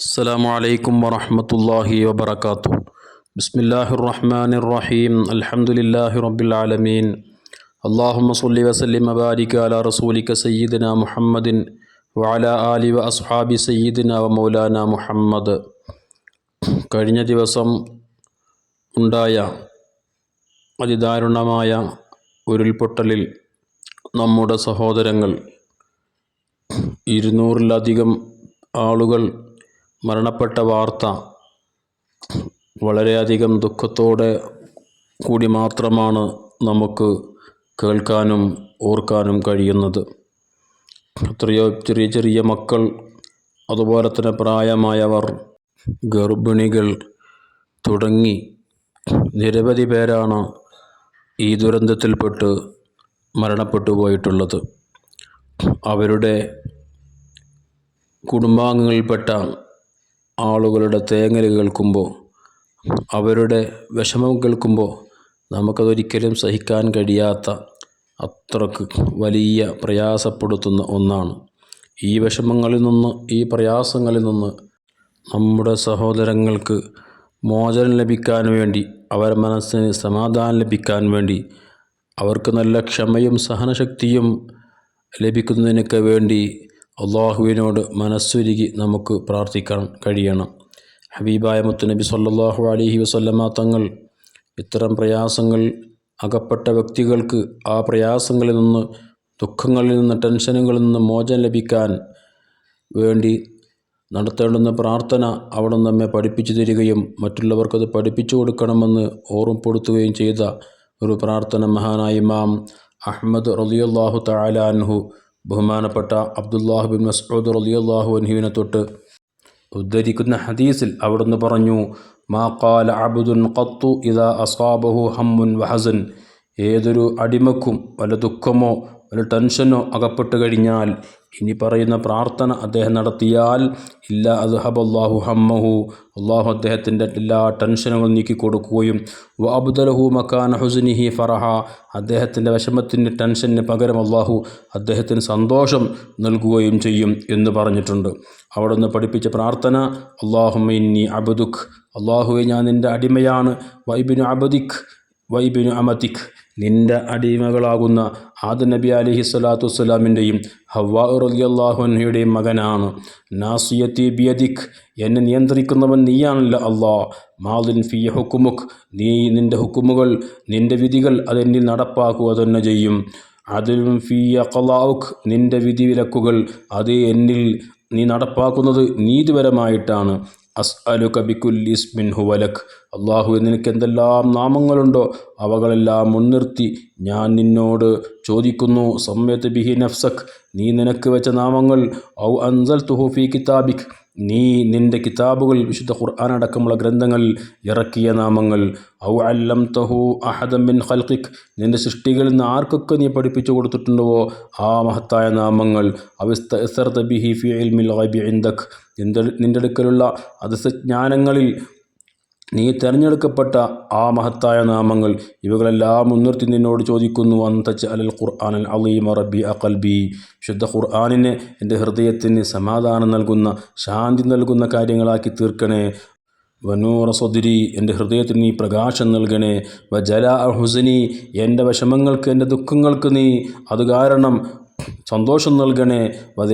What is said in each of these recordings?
السلام عليكم ورحمة الله وبركاته بسم الله الرحمن الرحيم الحمد لله رب العالمين اللهم صل وسلم وبارك على رسولك سيدنا محمد وعلى آل وأصحاب سيدنا ومولانا محمد കഴിഞ്ഞ ദിവസം ഉണ്ടായ അതിദാരുണമായ ഉരുൾപൊട്ടലിൽ നമ്മുടെ സഹോദരങ്ങൾ ഇരുന്നൂറിലധികം ആളുകൾ മരണപ്പെട്ട വാർത്ത വളരെയധികം ദുഃഖത്തോടെ കൂടി മാത്രമാണ് നമുക്ക് കേൾക്കാനും ഓർക്കാനും കഴിയുന്നത്. എത്രയോ ചെറിയ ചെറിയ മക്കൾ അതുപോലെ തന്നെ പ്രായമായവർ ഗർഭിണികൾ തുടങ്ങി നിരവധി പേരാണ് ഈ ദുരന്തത്തിൽപ്പെട്ട് മരണപ്പെട്ടു പോയിട്ടുള്ളത്. അവരുടെ കുടുംബാംഗങ്ങളിൽപ്പെട്ട ആളുകളുടെ തേങ്ങൽ കേൾക്കുമ്പോൾ അവരുടെ വിഷമം കേൾക്കുമ്പോൾ നമുക്കതൊരിക്കലും സഹിക്കാൻ കഴിയാത്ത അത്രയ്ക്ക് വലിയ പ്രയാസപ്പെടുത്തുന്ന ഒന്നാണ്. ഈ വിഷമങ്ങളിൽ നിന്ന് ഈ പ്രയാസങ്ങളിൽ നിന്ന് നമ്മുടെ സഹോദരങ്ങൾക്ക് മോചനം ലഭിക്കാൻ വേണ്ടി അവരുടെ മനസ്സിന് സമാധാനം ലഭിക്കാൻ വേണ്ടി അവർക്ക് നല്ല ക്ഷമയും സഹനശക്തിയും ലഭിക്കുന്നതിനൊക്കെ വേണ്ടി അള്ളാഹുവിനോട് മനസ്സുരുകി നമുക്ക് പ്രാർത്ഥിക്കാൻ കഴിയണം. ഹബീബായ മുത്തുനബി സല്ലാഹു അലൈഹി വസല്ലമ തങ്ങൾ ഇത്തരം പ്രയാസങ്ങൾ അകപ്പെട്ട വ്യക്തികൾക്ക് ആ പ്രയാസങ്ങളിൽ നിന്ന് ദുഃഖങ്ങളിൽ നിന്ന് ടെൻഷനുകളിൽ നിന്ന് മോചനം ലഭിക്കാൻ വേണ്ടി നടത്തേണ്ടുന്ന പ്രാർത്ഥന അവിടെ നമ്മെ പഠിപ്പിച്ചു തരികയും മറ്റുള്ളവർക്കത് പഠിപ്പിച്ചു കൊടുക്കണമെന്ന് ഓർമ്മപ്പെടുത്തുകയും ചെയ്ത ഒരു പ്രാർത്ഥന മഹാനായി മാം അഹമ്മദ് റളിയല്ലാഹു തആല അൻഹു ബഹുമാനപ്പെട്ട അബ്ദുല്ലാഹുബിൻ മസ്ഊദ് റളിയല്ലാഹു അൻഹുവിനെ തൊട്ട് ഉദ്ധരിക്കുന്ന ഹദീസിൽ അവിടുന്ന് പറഞ്ഞു മാ ഖാല അബ്ദുൻ ഖത്തു ഇദാ അസാബഹു ഹമ്മുൻ വഹസൻ. ഏതൊരു അടിമക്കും വല്ല ദുഃഖമോ വല്ല ടെൻഷനോ അകപ്പെട്ട് കഴിഞ്ഞാൽ ഇനി പറയുന്ന പ്രാർത്ഥന അദ്ദേഹം നടത്തിയാൽ ഇല്ല അസ്ഹബല്ലാഹു ഹമ്മഹു. അള്ളാഹു അദ്ദേഹത്തിന്റെ എല്ലാ ടെൻഷനുകളും നീക്കി കൊടുക്കുകയും വ അബ്ദലഹു മക്കാന ഹുസ്നിഹി ഫറഹ. അദ്ദേഹത്തിന്റെ വിഷമത്തിന് ടെൻഷന് പകരം അള്ളാഹു അദ്ദേഹത്തിന് സന്തോഷം നൽകുകയും ചെയ്യും എന്ന് പറഞ്ഞിട്ടുണ്ട്. അവിടെ നിന്ന് പഠിപ്പിച്ച പ്രാർത്ഥന അള്ളാഹുമിന്നി അബദുഖ് അള്ളാഹുവെ ഞാൻ നിന്റെ അടിമയാണ്. വൈബിനു അബദിഖ് വൈബിനു അമതിഖ് നിന്റെ അടിമകളാകുന്ന ആദ് നബി അലിഹി സ്വലാത്തു വസ്സലാമിന്റെയും ഹവ്വാ മകനാണ്. നാസിയത്തി ബിയദിഖ് എന്നെ നിയന്ത്രിക്കുന്നവൻ നീയാണല്ലോ അള്ളാ മാലിൻ ഫിയ ഹുക്കുമുഖ് നീ നിന്റെ ഹുക്കുമുകൾ നിന്റെ വിധികൾ അതെന്നിൽ നടപ്പാക്കുക തന്നെ ചെയ്യും. അതിലും ഫിയ അഖലാവുഖ് നിന്റെ വിധിവിലക്കുകൾ അത് എന്നിൽ നീ നടപ്പാക്കുന്നത് നീതിപരമായിട്ടാണ്. അസ്അലുക ബിക്കുല്ലി ഇസ്മിൻ ഹുവലക്. അള്ളാഹു നിനക്ക് എന്തെല്ലാം നാമങ്ങളുണ്ടോ അവകളെല്ലാം മുൻനിർത്തി ഞാൻ നിന്നോട് ചോദിക്കുന്നു സമ്മത്ത് ബിഹി നഫ്സക് നീ നിനക്ക് വെച്ച നാമങ്ങൾ ഔ അൻസൽ തുഹുഫി കിതാബിക്. നീ നിന്റെ കിതാബുകൾ വിശുദ്ധ ഖുർആൻ അടക്കമുള്ള ഗ്രന്ഥങ്ങൾ ഇറക്കിയ നാമങ്ങൾ. ഔ അല്ലം തഹു അഹദമിൻ ഹൽഖിഖ് നിന്റെ സൃഷ്ടികളിൽ നിന്ന് ആർക്കൊക്കെ നീ പഠിപ്പിച്ചു കൊടുത്തിട്ടുണ്ടോ ആ മഹത്തായ നാമങ്ങൾ. അവിസ്ത ബിഹി ഫി ഗൈബി ഇന്ദഖ് നിന്റെ നിന്റെ അടുക്കലുള്ള അതിസജ്ഞാനങ്ങളിൽ നീ തിരഞ്ഞെടുക്കപ്പെട്ട ആ മഹത്തായ നാമങ്ങൾ ഇവകളെല്ലാം മുൻനിർത്തി നിന്നോട് ചോദിക്കുന്നു. അന്തച്ച് അലൽ ഖുർആൻ അൽ അലീം റബ്ബി അഖൽബി. ശുദ്ധ ഖുർആാനിനെ എന്റെ ഹൃദയത്തിന് സമാധാനം നൽകുന്ന ശാന്തി നൽകുന്ന കാര്യങ്ങളാക്കി തീർക്കണേ. വനൂറ സ്വദിരി എന്റെ ഹൃദയത്തിന് നീ പ്രകാശം നൽകണേ. വ ജല ഹുസനി എന്റെ വിഷമങ്ങൾക്ക് എന്റെ ദുഃഖങ്ങൾക്ക് നീ അത് കാരണം സന്തോഷം നൽകണേ. വ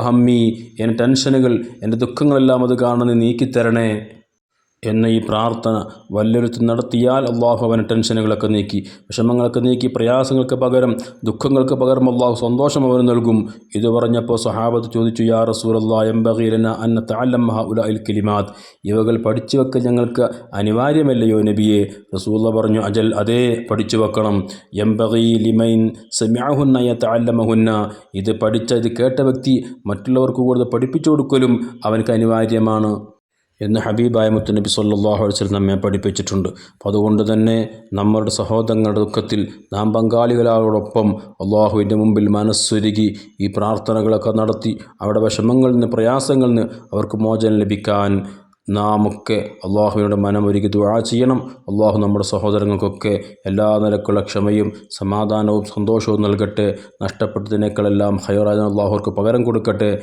ഹമ്മി എന്റെ ടെൻഷനുകൾ എന്റെ ദുഃഖങ്ങളെല്ലാം അത് കാണുന്ന നീക്കിത്തരണേ. എന്ന ഈ പ്രാർത്ഥന വല്ലൊരുത്ത് നടത്തിയാൽ അള്ളാഹു അവന്റെ ടെൻഷനുകളൊക്കെ നീക്കി വിഷമങ്ങളൊക്കെ നീക്കി പ്രയാസങ്ങൾക്ക് പകരം ദുഃഖങ്ങൾക്ക് പകരം അള്ളാഹു സന്തോഷം അവന് നൽകും. ഇത് പറഞ്ഞപ്പോൾ സഹാബത്ത് ചോദിച്ചു യാ റസൂലല്ലാ എംബീലന അന്ന താലമ്മ ഉല അൽ കിലിമാത്. ഇവകൾ പഠിച്ചു വെക്കൽ ഞങ്ങൾക്ക് അനിവാര്യമല്ലയോ നബിയെ? റസൂല്ല പറഞ്ഞു അജൽ അതേ പഠിച്ചു വെക്കണം. എംബീ ലിമൈൻ സെമ്യാഹുന്നയ താലമ്മഹുന്ന ഇത് പഠിച്ച ഇത് കേട്ട വ്യക്തി മറ്റുള്ളവർക്ക് കൂടുതൽ പഠിപ്പിച്ചു കൊടുക്കലും അവനക്ക് അനിവാര്യമാണ്. എന്ന് ഹബീബായ മുത്തുനബി സല്ലാഹു അലൈവലം നമ്മെ പഠിപ്പിച്ചിട്ടുണ്ട്. അപ്പം അതുകൊണ്ട് തന്നെ നമ്മുടെ സഹോദരങ്ങളുടെ ദുഃഖത്തിൽ നാം പങ്കാളികളോടൊപ്പം അള്ളാഹുവിന്റെ മുമ്പിൽ മനസ്സൊരുകി ഈ പ്രാർത്ഥനകളൊക്കെ നടത്തി അവരുടെ വിഷമങ്ങളിൽ നിന്ന് പ്രയാസങ്ങളിൽ നിന്ന് അവർക്ക് മോചനം ലഭിക്കാൻ നാമൊക്കെ അള്ളാഹുവിനോട് മനമൊരുക്കി ദുആ ചെയ്യണം. അള്ളാഹു നമ്മുടെ സഹോദരങ്ങൾക്കൊക്കെ എല്ലാ നിലക്കുള്ള ക്ഷമയും സമാധാനവും സന്തോഷവും നൽകട്ടെ. നഷ്ടപ്പെട്ടതിനേക്കാളെല്ലാം ഹൈറാജൻ അള്ളാഹുർക്ക് പകരം കൊടുക്കട്ടെ.